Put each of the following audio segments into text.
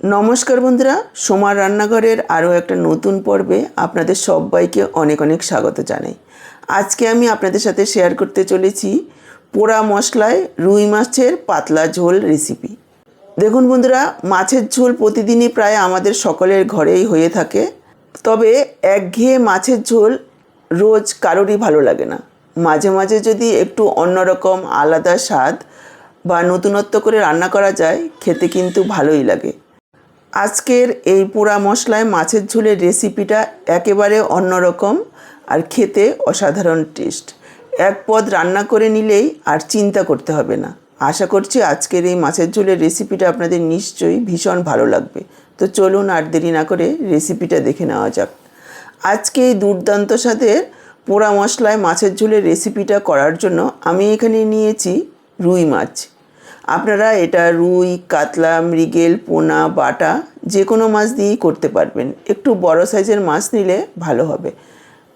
নমস্কার বন্ধুরা, সোমার রান্নাঘরের আরও একটা নতুন পর্বে আপনাদের সবাইকে অনেক অনেক স্বাগত জানাই। আজকে আমি আপনাদের সাথে শেয়ার করতে চলেছি পোড়া মশলায় রুই মাছের পাতলা ঝোল রেসিপি দেখুন বন্ধুরা, মাছের ঝোল প্রতিদিনই প্রায় আমাদের সকলের ঘরেই হয়ে থাকে। তবে একঘেয়ে মাছের ঝোল রোজ কারোরই ভালো লাগে না। মাঝে মাঝে যদি একটু অন্যরকম আলাদা স্বাদ বা নতুনত্ব করে রান্না করা যায়, খেতে কিন্তু ভালোই লাগে। আজকের এই পোড়া মশলায় মাছের ঝোলের রেসিপিটা একেবারে অন্যরকম আর খেতে অসাধারণ টেস্ট। এক পদ রান্না করে নিলেই আর চিন্তা করতে হবে না। আশা করছি আজকের এই মাছের ঝোলের রেসিপিটা আপনাদের নিশ্চয়ই ভীষণ ভালো লাগবে। তো চলুন আর দেরি না করে রেসিপিটা দেখে নেওয়া যাক। আজকে এই দুর্দান্ত স্বাদের পোড়া মশলায় মাছের ঝোলের রেসিপিটা করার জন্য আমি এখানে নিয়েছি রুই মাছ। আপনারা এটা রুই, কাতলা, মৃগেল, পোনা, বাটা যে কোনো মাছ দিয়েই করতে পারবেন। একটু বড় সাইজের মাছ নিলে ভালো হবে।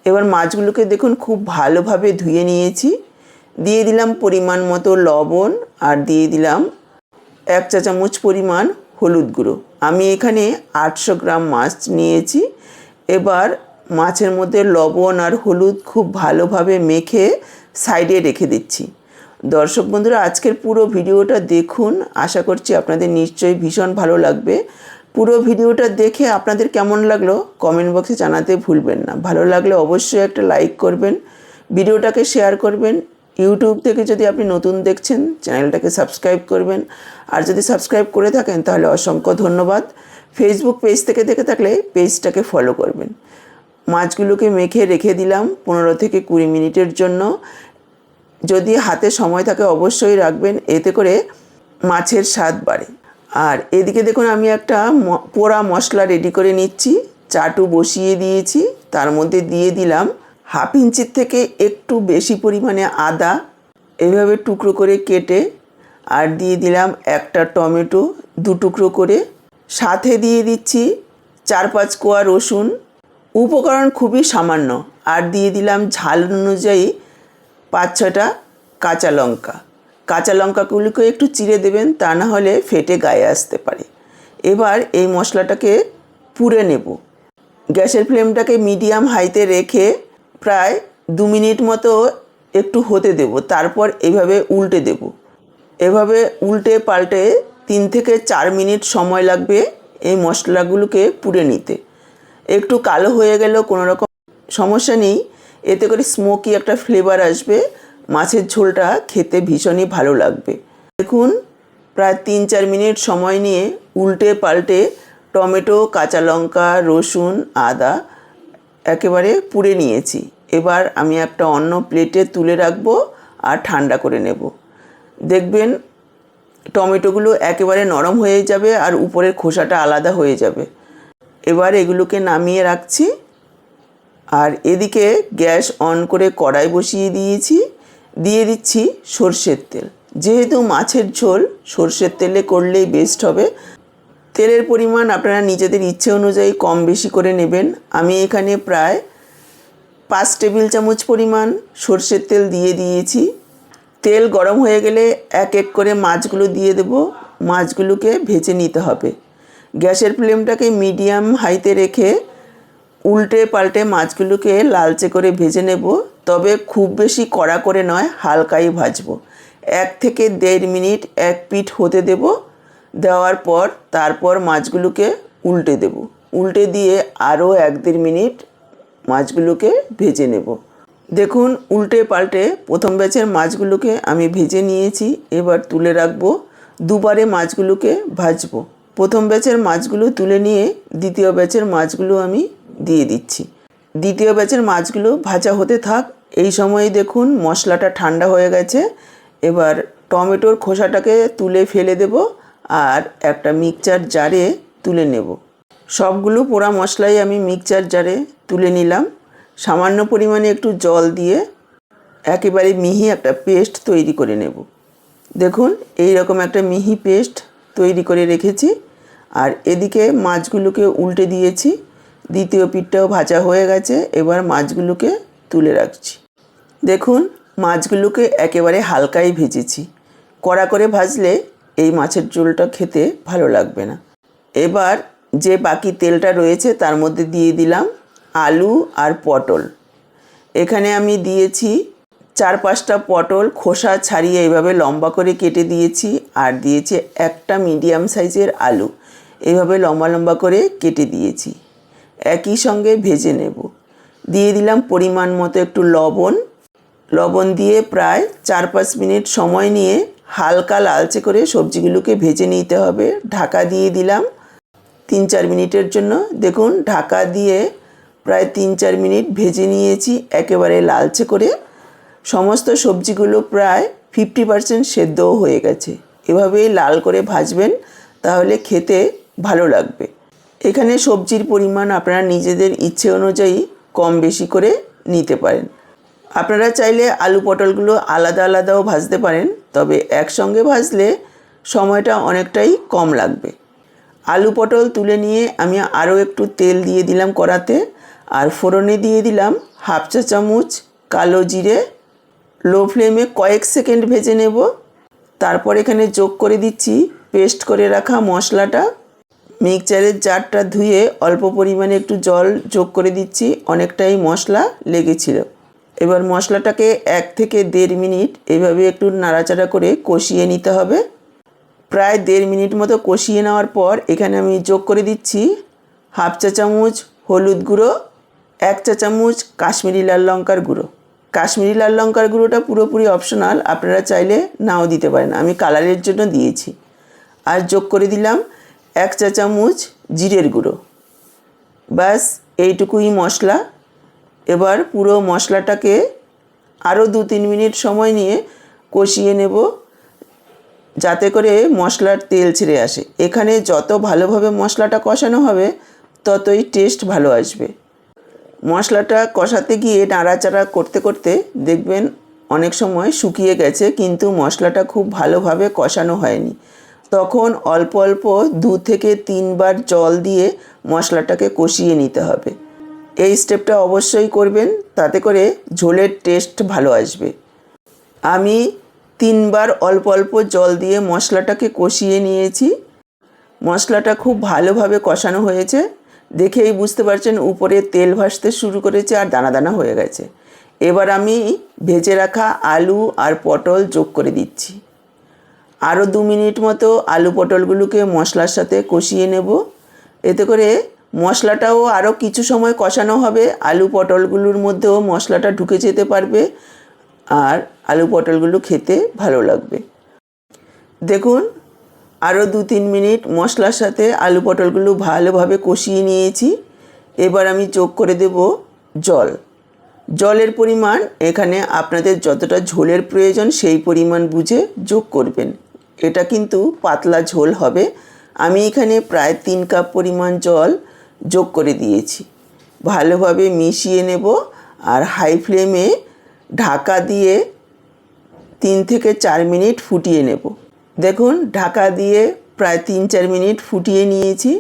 এবার মাছগুলোকে দেখুন, খুব ভালোভাবে ধুয়ে নিয়েছি। দিয়ে দিলাম পরিমাণ মতো লবণ আর দিয়ে দিলাম এক চা চামচ পরিমাণ হলুদ গুঁড়ো। আমি এখানে আটশো গ্রাম মাছ নিয়েছি। এবার মাছের মধ্যে লবণ আর হলুদ খুব ভালোভাবে মেখে সাইডে রেখে দিচ্ছি। দর্শক বন্ধুরা, আজকের পুরো ভিডিওটা দেখুন। আশা করছি আপনাদের নিশ্চয়ই ভীষণ ভালো লাগবে। পুরো ভিডিওটা দেখে আপনাদের কেমন লাগল কমেন্ট বক্সে জানাতে ভুলবেন না। ভালো লাগলে অবশ্যই একটা লাইক করবেন, ভিডিওটাকে শেয়ার করবেন। ইউটিউব থেকে যদি আপনি নতুন দেখছেন, চ্যানেলটাকে সাবস্ক্রাইব করবেন। আর যদি সাবস্ক্রাইব করে থাকেন, তাহলে অসংখ্য ধন্যবাদ। ফেসবুক পেজ থেকে দেখে থাকলে পেজটাকে ফলো করবেন। মাছগুলোকে মেখে রেখে দিলাম পনেরো থেকে কুড়ি মিনিটের জন্য। যদি হাতে সময় থাকে অবশ্যই রাখবেন, এতে করে মাছের স্বাদ বাড়ে। আর এদিকে দেখুন, আমি একটা পোড়া মশলা রেডি করে নিচ্ছি। চাটু বসিয়ে দিয়েছি। তার মধ্যে দিয়ে দিলাম হাফ ইঞ্চির থেকে একটু বেশি পরিমাণে আদা। এভাবে টুকরো করে কেটে আর দিয়ে দিলাম একটা টমেটো দু টুকরো করে। সাথে দিয়ে দিচ্ছি চার পাঁচ কোয়া রসুন। উপকরণ খুবই সামান্য। আর দিয়ে দিলাম ঝাল অনুযায়ী পাঁচ ছটা কাঁচা লঙ্কা। কাঁচা লঙ্কাগুলোকে একটু চিড়ে দেবেন, তা না হলে ফেটে গায়ে আসতে পারে। এবার এই মশলাটাকে পুড়ে নেব। গ্যাসের ফ্লেমটাকে মিডিয়াম হাইতে রেখে প্রায় দু মিনিট মতো একটু হতে দেব। তারপর এভাবে উল্টে দেব। এভাবে উল্টে পাল্টে তিন থেকে চার মিনিট সময় লাগবে এই মশলাগুলোকে পুড়ে নিতে। একটু কালো হয়ে গেলেও কোনো রকম সমস্যা নেই। এতে করে স্মোকি একটা ফ্লেভার আসবে। মাছের ঝোলটা খেতে ভীষণই ভালো লাগবে। দেখুন, প্রায় তিন চার মিনিট সময় নিয়ে উল্টে পাল্টে টমেটো, কাঁচা লঙ্কা, রসুন, আদা একেবারে পুড়ে নিয়েছি। এবার আমি একটা অন্য প্লেটে তুলে রাখব আর ঠান্ডা করে নেব। দেখবেন, টমেটোগুলো একেবারে নরম হয়ে যাবে আর উপরের খোসাটা আলাদা হয়ে যাবে। এবার এগুলোকে নামিয়ে রাখছি। আর এদিকে গ্যাস অন করে কড়াই বসিয়ে দিয়েছি, দিয়ে দিচ্ছি সর্ষের তেল। যেহেতু মাছের ঝোল, সর্ষের তেলে করলেই বেস্ট হবে। তেলের পরিমাণ আপনারা নিজেদের ইচ্ছে অনুযায়ী কম বেশি করে নেবেন। আমি এখানে প্রায় পাঁচ টেবিল চামচ পরিমাণ সর্ষের তেল দিয়ে দিয়েছি। তেল গরম হয়ে গেলে এক এক করে মাছগুলো দিয়ে দেব। মাছগুলোকে ভেজে নিতে হবে। গ্যাসের ফ্লেমটাকে মিডিয়াম হাইতে রেখে উল্টে পাল্টে মাছগুলোকে লালচে করে ভেজে নেব, তবে খুব বেশি কড়া করে নয়, হালকাই ভাজবো। এক থেকে দেড় মিনিট এক পিঠ হতে দেব, দেওয়ার পর তারপর মাছগুলোকে উল্টে দেব। উল্টে দিয়ে আরও এক দেড় মিনিট মাছগুলোকে ভেজে নেব। দেখুন, উল্টে পাল্টে প্রথম ব্যাচের মাছগুলোকে আমি ভেজে নিয়েছি, এবার তুলে রাখব, দুবারে মাছগুলোকে ভাজবো। প্রথম ব্যাচের মাছগুলো তুলে নিয়ে দ্বিতীয় ব্যাচের মাছগুলো আমি দিয়ে দিচ্ছি। দ্বিতীয় ব্যাচের মাছগুলো ভাজা হতে থাক। এই সময় দেখুন মশলাটা ঠান্ডা হয়ে গেছে। এবার টমেটোর খোসাটাকে তুলে ফেলে দেব আর একটা মিক্সচার জারে তুলে নেব। সবগুলো পোড়া মশলাই আমি মিক্সচার জারে তুলে নিলাম। সামান্য পরিমাণে একটু জল দিয়ে একেবারে মিহি একটা পেস্ট তৈরি করে নেব। দেখুন এই রকম একটা মিহি পেস্ট তৈরি করে রেখেছি। আর এদিকে মাছগুলোকে উল্টে দিয়েছি। দ্বিতীয় পিঠটাও ভাজা হয়ে গেছে, এবার মাছগুলোকে তুলে রাখছি। দেখুন, মাছগুলোকে একেবারে হালকাই ভেজেছি। কড়া করে ভাজলে এই মাছের ঝোলটা খেতে ভালো লাগবে না। এবার যে বাকি তেলটা রয়েছে, তার মধ্যে দিয়ে দিলাম আলু আর পটল। এখানে আমি দিয়েছি চার পাঁচটা পটল, খোসা ছাড়িয়ে এইভাবে লম্বা করে কেটে দিয়েছি আর দিয়েছি একটা মিডিয়াম সাইজের আলু। এইভাবে লম্বা লম্বা করে কেটে দিয়েছি। একই সঙ্গে ভেজে নেব। দিয়ে দিলাম পরিমাণ মতো একটু লবণ। লবণ দিয়ে প্রায় চার পাঁচ মিনিট সময় নিয়ে হালকা লালচে করে সবজিগুলোকে ভেজে নিতে হবে। ঢাকা দিয়ে দিলাম তিন চার মিনিটের জন্য। দেখুন, ঢাকা দিয়ে প্রায় তিন চার মিনিট ভেজে নিয়েছি একেবারে লালচে করে। সমস্ত সবজিগুলো প্রায় ফিফটি পারসেন্ট সেদ্ধও হয়ে গেছে। এভাবেই লাল করে ভাজবেন, তাহলে খেতে ভালো লাগবে। এখানে সবজির পরিমাণ আপনারা নিজেদের ইচ্ছে অনুযায়ী কম বেশি করে নিতে পারেন। আপনারা চাইলে আলু পটলগুলো আলাদা আলাদাও ভাজতে পারেন, তবে একসঙ্গে ভাজলে সময়টা অনেকটাই কম লাগবে। আলু পটল তুলে নিয়ে আমি আরও একটু তেল দিয়ে দিলাম কড়াতে, আর ফোড়নে দিয়ে দিলাম হাফ চা চামচ কালো জিরে। লো ফ্লেমে কয়েক সেকেন্ড ভেজে নেব। তারপর এখানে যোগ করে দিচ্ছি পেস্ট করে রাখা মশলাটা। মিক্সচারের জারটা ধুয়ে অল্প পরিমাণে একটু জল যোগ করে দিচ্ছি, অনেকটাই মশলা লেগেছিল। এবার মশলাটাকে এক থেকে দেড় মিনিট এভাবে একটু নাড়াচাড়া করে কষিয়ে নিতে হবে। প্রায় দেড় মিনিট মতো কষিয়ে নেওয়ার পর এখানে আমি যোগ করে দিচ্ছি হাফ চা চামচ হলুদ গুঁড়ো, এক চা চামচ কাশ্মীরি লাল লঙ্কার গুঁড়ো। কাশ্মীরি লাল লঙ্কার গুঁড়োটা পুরোপুরি অপশনাল, আপনারা চাইলে নাও দিতে পারেন। আমি কালারের জন্য দিয়েছি। আর যোগ করে দিলাম এক চা চামচ জিরের গুঁড়ো। ব্যাস, এইটুকুই মশলা। এবার পুরো মশলাটাকে আরও দু তিন মিনিট সময় নিয়ে কষিয়ে নেব, যাতে করে মশলার তেল ছেড়ে আসে। এখানে যত ভালোভাবে মশলাটা কষানো হবে, ততই টেস্ট ভালো আসবে। মশলাটা কষাতে গিয়ে নাড়াচাড়া করতে করতে দেখবেন অনেক সময় শুকিয়ে গেছে, কিন্তু মশলাটা খুব ভালোভাবে কষানো হয়নি। তখন অল্প অল্প দু থেকে তিনবার জল দিয়ে মশলাটাকে কষিয়ে নিতে হবে। এই স্টেপটা অবশ্যই করবেন, তাতে করে ঝোলের টেস্ট ভালো আসবে। আমি তিনবার অল্প অল্প জল দিয়ে মশলাটাকে কষিয়ে নিয়েছি। মশলাটা খুব ভালোভাবে কষানো হয়েছে। দেখেই বুঝতে পারছেন উপরে তেল ভাসতে শুরু করেছে আর দানা দানা হয়ে গেছে। এবার আমি ভেজে রাখা আলু আর পটল যোগ করে দিচ্ছি। আরও দু মিনিট মতো আলু পটলগুলোকে মশলার সাথে কষিয়ে নেব। এতে করে মশলাটাও আরও কিছু সময় কষানো হবে। আলু পটলগুলোর মধ্যেও মশলাটা ঢুকে যেতে পারবে আর আলু পটলগুলো খেতে ভালো লাগবে। দেখুন আরও দু তিন মিনিট মশলার সাথে আলু পটলগুলো ভালোভাবে কষিয়ে নিয়েছি। এবার আমি যোগ করে দেব জল। জলের পরিমাণ এখানে আপনাদের যতটা ঝোলের প্রয়োজন সেই পরিমাণ বুঝে যোগ করবেন। এটা কিন্তু পাতলা ঝোল হবে। আমি এখানে প্রায় তিন কাপ পরিমাণ জল যোগ করে দিয়েছি। ভালোভাবে মিশিয়ে নেব আর হাই ফ্লেমে ঢাকা দিয়ে তিন থেকে চার মিনিট ফুটিয়ে নেব। দেখুন, ঢাকা দিয়ে প্রায় তিন চার মিনিট ফুটিয়ে নিয়েছি।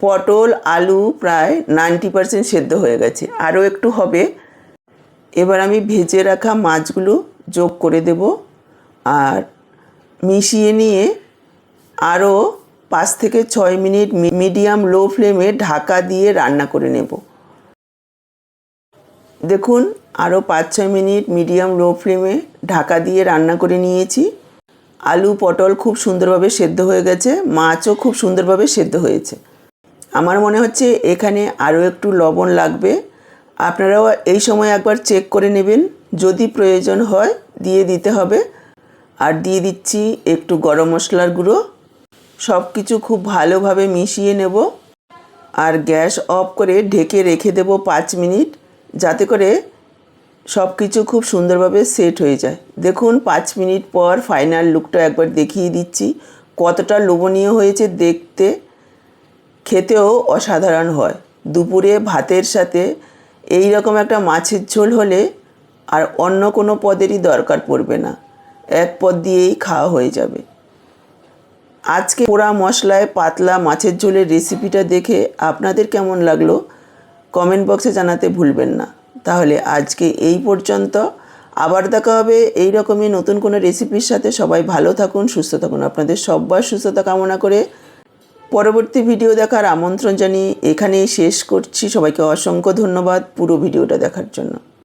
পটল, আলু প্রায় নাইনটি পারসেন্ট সেদ্ধ হয়ে গেছে। আরও একটু হবে। এবার আমি ভেজে রাখা মাছগুলো যোগ করে দেব। আর মিশিয়ে নিয়ে আরও পাঁচ থেকে ছয় মিনিট মিডিয়াম লো ফ্লেমে ঢাকা দিয়ে রান্না করে নেব। দেখুন আরও পাঁচ ছয় মিনিট মিডিয়াম লো ফ্লেমে ঢাকা দিয়ে রান্না করে নিয়েছি। আলু, পটল খুব সুন্দরভাবে সেদ্ধ হয়ে গেছে, মাছও খুব সুন্দরভাবে সেদ্ধ হয়েছে। আমার মনে হচ্ছে এখানে আরও একটু লবণ লাগবে। আপনারাও এই সময় একবার চেক করে নেবেন, যদি প্রয়োজন হয় দিয়ে দিতে হবে। আর দিয়ে দিচ্ছি একটু গরম মশলার গুঁড়ো। সব কিছু খুব ভালোভাবে মিশিয়ে নেব। আর গ্যাস অফ করে ঢেকে রেখে দেব পাঁচ মিনিট, যাতে করে সব কিছু খুব সুন্দরভাবে সেট হয়ে যায়। দেখুন, পাঁচ মিনিট পর ফাইনাল লুকটা একবার দেখিয়ে দিচ্ছি। কতটা লোভনীয় হয়েছে দেখতে, খেতেও অসাধারণ হয়। দুপুরে ভাতের সাথে এই রকম একটা মাছের ঝোল হলে আর অন্য কোনো পদেরই দরকার পড়বে না। এক পদ দিয়েই খাওয়া হয়ে যাবে। আজকে পোড়া মশলায় পাতলা মাছের ঝোলের রেসিপিটা দেখে আপনাদের কেমন লাগল? কমেন্ট বক্সে জানাতে ভুলবেন না। তাহলে আজকে এই পর্যন্ত। আবার দেখা হবে এই রকমই নতুন কোনো রেসিপির সাথে। সবাই ভালো থাকুন, সুস্থ থাকুন। আপনাদের সব্বার সুস্থতা কামনা করে পরবর্তী ভিডিও দেখার আমন্ত্রণ জানিয়ে এখানেই শেষ করছি। সবাইকে অসংখ্য ধন্যবাদ পুরো ভিডিওটা দেখার জন্য।